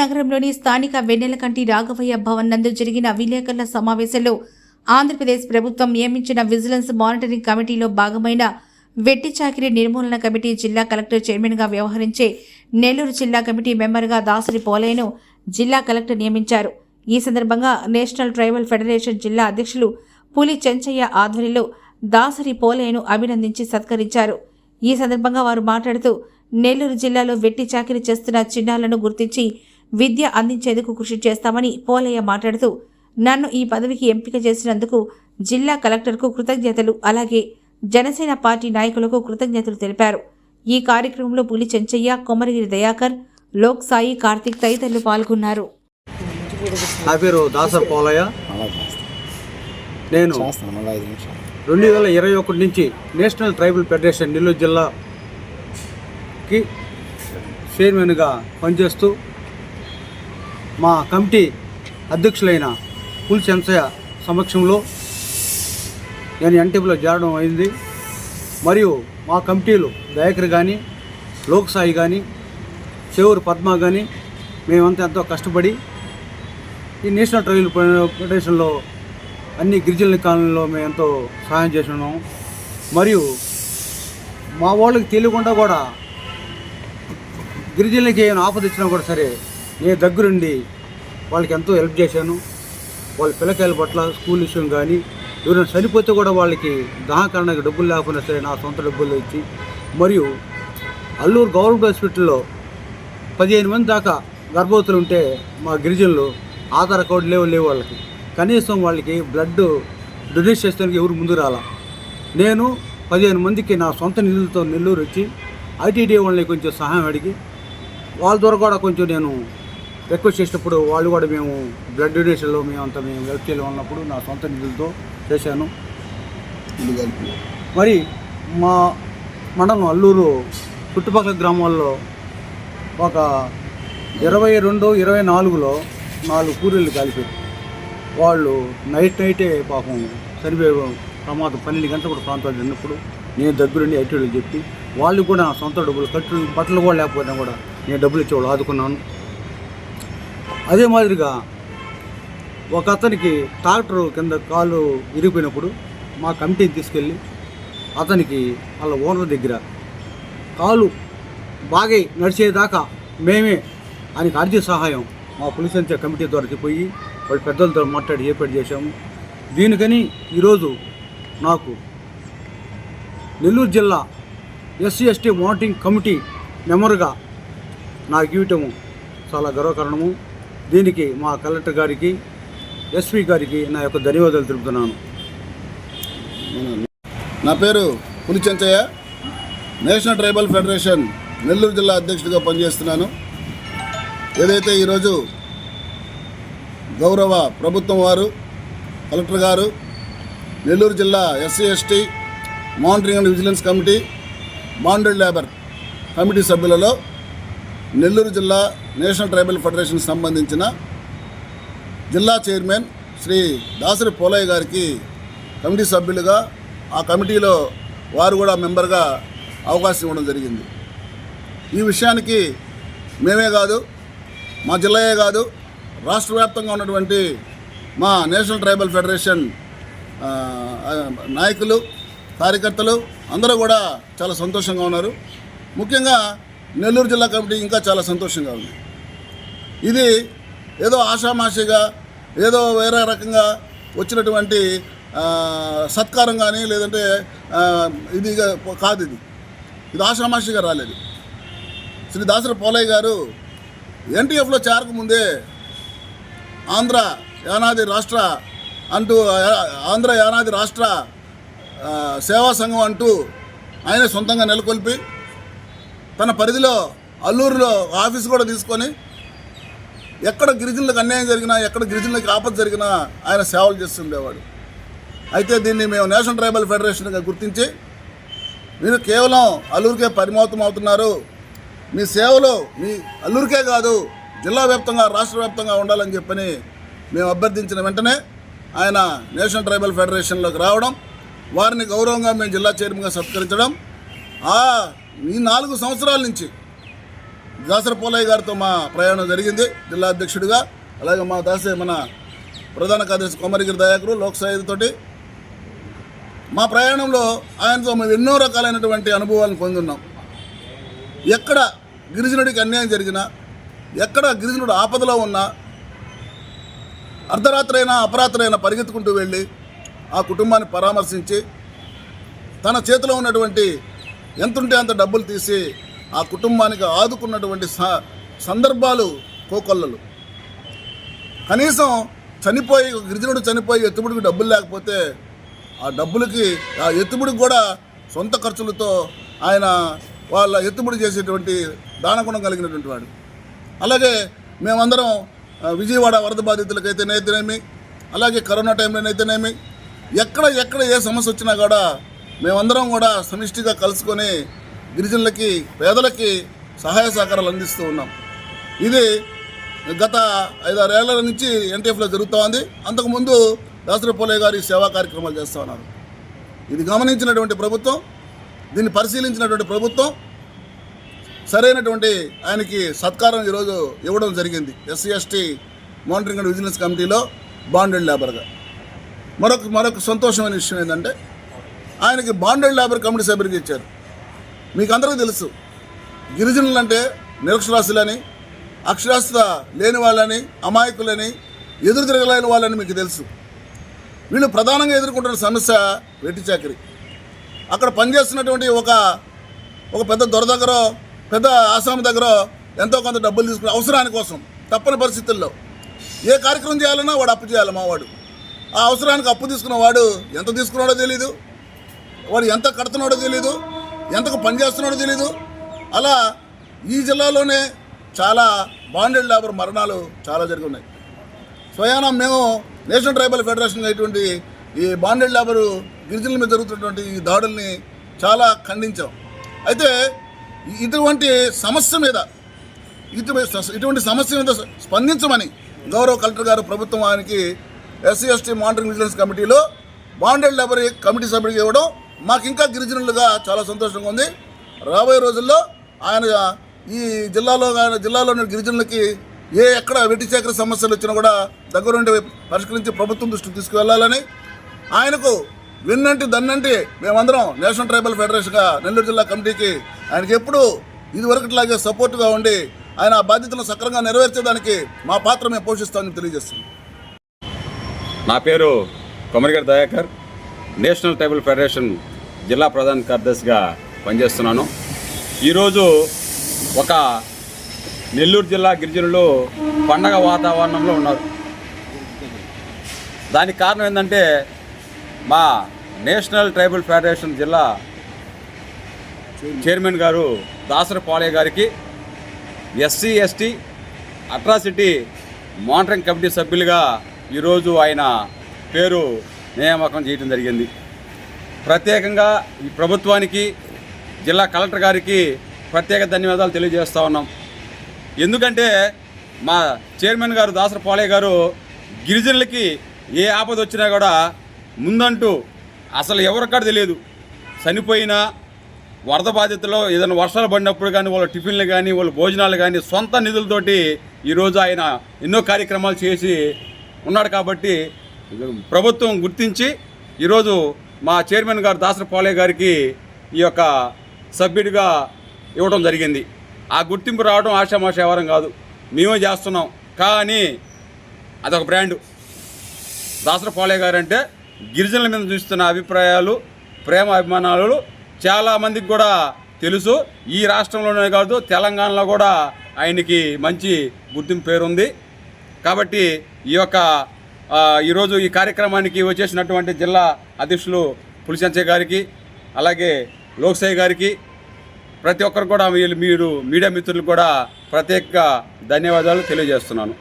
నగరంలోని స్థానిక వెన్నెలకంటి రాఘవయ్య భవన్ నందు జరిగిన విలేకరుల సమావేశంలో ఆంధ్రప్రదేశ్ ప్రభుత్వం నియమించిన విజిలెన్స్ మానిటరింగ్ కమిటీలో భాగమైన వెట్టి చాకిరి నిర్మూలన కమిటీ జిల్లా కలెక్టర్ చైర్మన్గా వ్యవహరించే నెల్లూరు జిల్లా కమిటీ మెంబర్గా దాసరి పోలేను జిల్లా కలెక్టర్ నియమించారు. ఈ సందర్భంగా నేషనల్ ట్రైబల్ ఫెడరేషన్ జిల్లా అధ్యక్షులు పులి చెంచయ్య ఆధ్వర్యంలో దాసరి పోలేను అభినందించి సత్కరించారు. ఈ సందర్భంగా వారు మాట్లాడుతూ నెల్లూరు జిల్లాలో వెట్టి చాకిరి చేస్తున్న చిన్నాలను గుర్తించి విద్య అందించేందుకు కృషి చేస్తామని పోలయ్య మాట్లాడుతూ నన్ను ఈ పదవికి ఎంపిక చేసినందుకు జిల్లా కలెక్టర్కు కృతజ్ఞతలు అలాగే జనసేన పార్టీ నాయకులకు కృతజ్ఞతలు తెలిపారు. ఈ కార్యక్రమంలో పులి చెంచయ్య కొమరగిరి దయాకర్ లోక్ సాయి కార్తిక్ తదితరులు పాల్గొన్నారు. నా పేరు దాసర్ పోలయ్య. నేను రెండు వేల ఇరవై ఒకటి నుంచి నేషనల్ ట్రైబల్ ఫెడరేషన్ నెల్లూరు జిల్లాకి చైర్మన్గా పనిచేస్తూ మా కమిటీ అధ్యక్షులైన పుల్ చెంచయ్య సమక్షంలో నేను ఎన్టీపీలో చేరడం అయింది. మరియు మా కమిటీలు దయాకర్ కానీ లోక్సాయి కానీ చెవూరు పద్మ కానీ మేమంతా ఎంతో కష్టపడి ఈ నేషనల్ ట్రైల్ ఫెడరేషన్లో అన్ని గిరిజనుల కాలంలో మేము ఎంతో సహాయం చేసినాము మరియు మా వాళ్ళకి తెలియకుండా కూడా గిరిజనులకి ఏమైనా ఆపద ఇచ్చినా కూడా సరే నేను దగ్గరుండి వాళ్ళకి ఎంతో హెల్ప్ చేశాను. వాళ్ళ పిల్లకాయల పట్ల స్కూల్ విషయం కానీ ఎవరైనా చనిపోతే కూడా వాళ్ళకి దహకరణకి డబ్బులు లేకపోయినా సరే నా సొంత డబ్బులు ఇచ్చి మరియు అల్లూరు గవర్నమెంట్ హాస్పిటల్లో పదిహేను మంది దాకా గర్భవతులు ఉంటే మా గిరిజనులు ఆధార్ కార్డు లేవు లేవు వాళ్ళకి. కనీసం వాళ్ళకి బ్లడ్ డొనేట్ చేసేందుకు ఎవరు ముందు రాలా. నేను పదిహేను మందికి నా సొంత నిధులతో నెల్లూరు వచ్చి ఐటీడీ వాళ్ళని కొంచెం సహాయం అడిగి వాళ్ళ ద్వారా కూడా కొంచెం నేను రిక్వెస్ట్ చేసినప్పుడు వాళ్ళు కూడా మేము బ్లడ్ డొనేషన్లో మేము అంతా మేము హెల్ప్ చేయాలి ఉన్నప్పుడు నా సొంత నిధులతో చేశాను. మరి మా మండలం అల్లూరు చుట్టుపక్కల గ్రామాల్లో ఒక ఇరవై రెండు ఇరవై నాలుగులో నాలుగు కూలీలు కాలిపోయారు వాళ్ళు నైట్ నైటే పాపం చనిపోయే ప్రమాదం పన్నెండు గంటల కూడా ప్రాంతాలు ఉన్నప్పుడు నేను దగ్గరుండి ఐటీలు చెప్పి వాళ్ళు కూడా సొంత డబ్బులు కట్టు బట్టలు కూడా లేకపోయినా కూడా నేను డబ్బులు ఇచ్చేవాళ్ళు ఆదుకున్నాను. అదే మాదిరిగా ఒక అతనికి ట్రాక్టర్ కింద కాలు విరిగిపోయినప్పుడు మా కమిటీని తీసుకెళ్ళి అతనికి వాళ్ళ ఓనర్ దగ్గర కాలు బాగా నడిచేదాకా మేమే ఆయనకి అర్జీ సహాయం మా పోలీస్ అంచే కమిటీ ద్వారా పోయి వాళ్ళ పెద్దలతో మాట్లాడి ఏర్పాటు చేశాము. దీనికని ఈరోజు నాకు నెల్లూరు జిల్లా ఎస్సీ ఎస్టీ మానిటరింగ్ కమిటీ మెంబర్గా నాకు ఇవ్వటము చాలా గర్వకారణము. దీనికి మా కలెక్టర్ గారికి ఎస్పీ గారికి నా యొక్క ధన్యవాదాలు తెలుపుతున్నాను. నా పేరు Pulichenchaiah. National tribal federation Nellore జిల్లా అధ్యక్షుడిగా పనిచేస్తున్నాను. ఏదైతే ఈరోజు గౌరవ ప్రభుత్వం వారు కలెక్టర్ గారు నెల్లూరు జిల్లా SC ST monitoring and vigilance committee bonded labour committee సభ్యులలో Nellore జిల్లా నేషనల్ ట్రైబల్ ఫెడరేషన్ సంబంధించిన జిల్లా చైర్మన్ శ్రీ దాసరి పోలయ్య గారికి కమిటీ సభ్యులుగా ఆ కమిటీలో వారు కూడా మెంబర్గా అవకాశం ఇవ్వడం జరిగింది. ఈ విషయానికి మేమే కాదు మా జిల్లాయే కాదు రాష్ట్ర వ్యాప్తంగా ఉన్నటువంటి మా నేషనల్ ట్రైబల్ ఫెడరేషన్ నాయకులు కార్యకర్తలు అందరూ కూడా చాలా సంతోషంగా ఉన్నారు. ముఖ్యంగా నెల్లూరు జిల్లా కమిటీ ఇంకా చాలా సంతోషంగా ఉంది. ఇది ఏదో ఆషామాషిగా ఏదో వేరే రకంగా వచ్చినటువంటి సత్కారం కానీ లేదంటే ఇది కాదు ఇది. ఇది ఆషామాషిగా రాలేదు. శ్రీ దాసరి పోలయ్య గారు ఎన్టీఎఫ్లో చేరకముందే ఆంధ్ర యానాది రాష్ట్ర అంటూ ఆంధ్ర యానాది రాష్ట్ర సేవా సంఘం అంటూ ఆయన సొంతంగా నెలకొల్పి తన పరిధిలో అల్లూరులో ఆఫీస్ కూడా తీసుకొని ఎక్కడ గిరిజనులకు అన్యాయం జరిగినా ఎక్కడ గిరిజనులకు ఆపద జరిగినా ఆయన సేవలు చేస్తుండేవాడు అయితే దీన్ని మేము నేషనల్ ట్రైబల్ ఫెడరేషన్గా గుర్తించి మీరు కేవలం అల్లూరికే పరిమితం అవుతున్నారు. మీ సేవలు మీ అల్లూరికే కాదు జిల్లా వ్యాప్తంగా రాష్ట్ర వ్యాప్తంగా ఉండాలని చెప్పని మేము అభ్యర్థించిన వెంటనే ఆయన నేషనల్ ట్రైబల్ ఫెడరేషన్లోకి రావడం వారిని గౌరవంగా మేము జిల్లా చైర్మన్గా సత్కరించడం ఆ ఈ నాలుగు సంవత్సరాల నుంచి దాసర పోలయ్య గారితో మా ప్రయాణం జరిగింది. జిల్లా అధ్యక్షుడిగా అలాగే మా దాసే మన ప్రధాన కార్యదర్శి కొమరిగిరి దయాకరు లోక్సాయితోటి మా ప్రయాణంలో ఆయనతో మేము ఎన్నో రకాలైనటువంటి అనుభవాలను పొందున్నాం. ఎక్కడ గిరిజనుడికి అన్యాయం జరిగినా ఎక్కడ గిరిజనుడు ఆపదలో ఉన్నా అర్ధరాత్రైనా అపరాత్రైనా పరిగెత్తుకుంటూ వెళ్ళి ఆ కుటుంబాన్ని పరామర్శించి తన చేతిలో ఉన్నటువంటి ఎంతుంటే అంత డబ్బులు తీసి ఆ కుటుంబానికి ఆదుకున్నటువంటి స- సందర్భాలు కోకొల్లలు. కనీసం చనిపోయి గిరిజనుడు చనిపోయి ఎత్తుబడికి డబ్బులు లేకపోతే ఆ డబ్బులకి ఆ ఎత్తుబడికి కూడా సొంత ఖర్చులతో ఆయన వాళ్ళ ఎత్తుబడి చేసేటువంటి దానగుణం కలిగినటువంటి వాడు. అలాగే మేమందరం విజయవాడ వరద బాధితులకైతేనేమి అలాగే కరోనా టైంలోనైతేనేమి ఎక్కడ ఎక్కడ ఏ సమస్య వచ్చినా కూడా మేమందరం కూడా సమిష్టిగా కలుసుకొని గిరిజనులకి పేదలకి సహాయ సహకారాలు అందిస్తూ ఉన్నాం. ఇది గత ఐదారేళ్ళ నుంచి ఎన్టీఎఫ్లో జరుగుతూ ఉంది. అంతకుముందు దాసరి పోలే గారి సేవా కార్యక్రమాలు చేస్తూ ఉన్నారు. ఇది గమనించినటువంటి ప్రభుత్వం దీన్ని పరిశీలించినటువంటి ప్రభుత్వం సరైనటువంటి ఆయనకి సత్కారం ఈరోజు ఇవ్వడం జరిగింది. SC ST monitoring and vigilance కమిటీలో బాండెడ్ లేబర్గా. మరొక మరొక సంతోషమైన విషయం ఏంటంటే ఆయనకి బాండెడ్ లేబర్ కమిటీ సభ్యుడికి ఇచ్చారు. మీకు అందరికీ తెలుసు గిరిజనులు అంటే నిరక్షరాస్యులని అక్షరాస్యత లేని వాళ్ళని అమాయకులని ఎదురు తిరగలేని వాళ్ళని మీకు తెలుసు. వీళ్ళు ప్రధానంగా ఎదుర్కొంటున్న సమస్య వెట్టి చాకరి. అక్కడ పనిచేస్తున్నటువంటి ఒక ఒక పెద్ద దొర దగ్గర పెద్ద ఆసామి దగ్గర ఎంతో కొంత డబ్బులు తీసుకుని అవసరాని కోసం తప్పని పరిస్థితుల్లో ఏ కార్యక్రమం చేయాలన్నా వాడు అప్పు చేయాలి మావాడు. ఆ అవసరానికి అప్పు తీసుకున్నవాడు ఎంత తీసుకున్నాడో తెలీదు. వాడు ఎంత కడుతున్నాడో తెలీదు ఎంతకు పని చేస్తున్నాడో తెలీదు. అలా ఈ జిల్లాలోనే చాలా బాండెడ్ లేబర్ మరణాలు చాలా జరుగున్నాయి ఉన్నాయి స్వయాన మేము నేషనల్ ట్రైబల్ ఫెడరేషన్ అయినటువంటి ఈ బాండెడ్ లేబరు గిరిజనుల మీద జరుగుతున్నటువంటి ఈ దాడుల్ని చాలా ఖండించాం. అయితే ఇటువంటి సమస్య మీద ఇటువంటి ఇటువంటి సమస్య మీద స్పందించమని గౌరవ కలెక్టర్ గారు ప్రభుత్వం వారికి ఎస్సీ ఎస్టీ మానిటరింగ్ విజిలెన్స్ కమిటీలో బాండెడ్ లేబర్ కమిటీ సభ్యుడికి ఇవ్వడం మాకు ఇంకా గిరిజనులుగా చాలా సంతోషంగా ఉంది. రాబోయే రోజుల్లో ఆయన ఈ జిల్లాలో ఆయన జిల్లాలోని గిరిజనులకి ఏ ఎక్కడ వెట్టి సేకరణ సమస్యలు వచ్చినా కూడా దగ్గరుండి పరిష్కరించి ప్రభుత్వం దృష్టికి తీసుకువెళ్ళాలని ఆయనకు విన్నంటి దన్నంటి మేమందరం నేషనల్ ట్రైబల్ ఫెడరేషన్గా నెల్లూరు జిల్లా కమిటీకి ఆయనకి ఎప్పుడు ఇదివరకట్లాగే సపోర్టుగా ఉండి ఆయన ఆ బాధ్యతను సక్రమంగా నెరవేర్చేదానికి మా పాత్ర మేము పోషిస్తామని తెలియజేస్తున్నాం. నా పేరు Komarigari Dayakar. National tribal federation జిల్లా ప్రధాన కార్యదర్శిగా పనిచేస్తున్నాను. ఈరోజు ఒక నెల్లూరు జిల్లా గిరిజనులు పండగ వాతావరణంలో ఉన్నారు. దానికి కారణం ఏంటంటే మా నేషనల్ ట్రైబల్ ఫెడరేషన్ జిల్లా చైర్మన్ గారు దాసర పాలయ్య గారికి SC ST atrocity monitoring committee సభ్యులుగా ఈరోజు ఆయన పేరు నియామకం చేయడం జరిగింది. ప్రత్యేకంగా ఈ ప్రభుత్వానికి జిల్లా కలెక్టర్ గారికి ప్రత్యేక ధన్యవాదాలు తెలియజేస్తూ ఉన్నాం. ఎందుకంటే మా చైర్మన్ గారు దాసర పాలయ్య గారు గిరిజనులకి ఏ ఆపద వచ్చినా కూడా ముందంటూ అసలు ఎవరిక్కడ తెలియదు. చనిపోయినా వరద బాధితుల్లో ఏదైనా వర్షాలు పడినప్పుడు కానీ వాళ్ళ టిఫిన్లు కానీ వాళ్ళ భోజనాలు కానీ సొంత నిధులతోటి ఈరోజు ఆయన ఎన్నో కార్యక్రమాలు చేసి ఉన్నాడు కాబట్టి ప్రభుత్వం గుర్తించి ఈరోజు మా చైర్మన్ గారు దాసర పాలే గారికి ఈ యొక్క సభ్యుడిగా ఇవ్వడం జరిగింది. ఆ గుర్తింపు రావడం ఆషామాష వ్యవహారం కాదు. మేమే చేస్తున్నాం. కానీ అదొక బ్రాండు. దాసర పాలే గారు అంటే గిరిజనుల మీద చూస్తున్న అభిప్రాయాలు ప్రేమ అభిమానాలు చాలామందికి కూడా తెలుసు. ఈ రాష్ట్రంలోనే కాదు తెలంగాణలో కూడా ఆయనకి మంచి గుర్తింపు పేరుంది. కాబట్టి ఈ యొక్క ఈరోజు ఈ కార్యక్రమానికి వచ్చేసినటువంటి జిల్లా అధ్యక్షులు పులిసంచే గారికి అలాగే లోక్సాయి గారికి ప్రతి ఒక్కరు కూడా వీళ్ళు మీరు మీడియా మిత్రులు కూడా ప్రత్యేక ధన్యవాదాలు తెలియజేస్తున్నాను.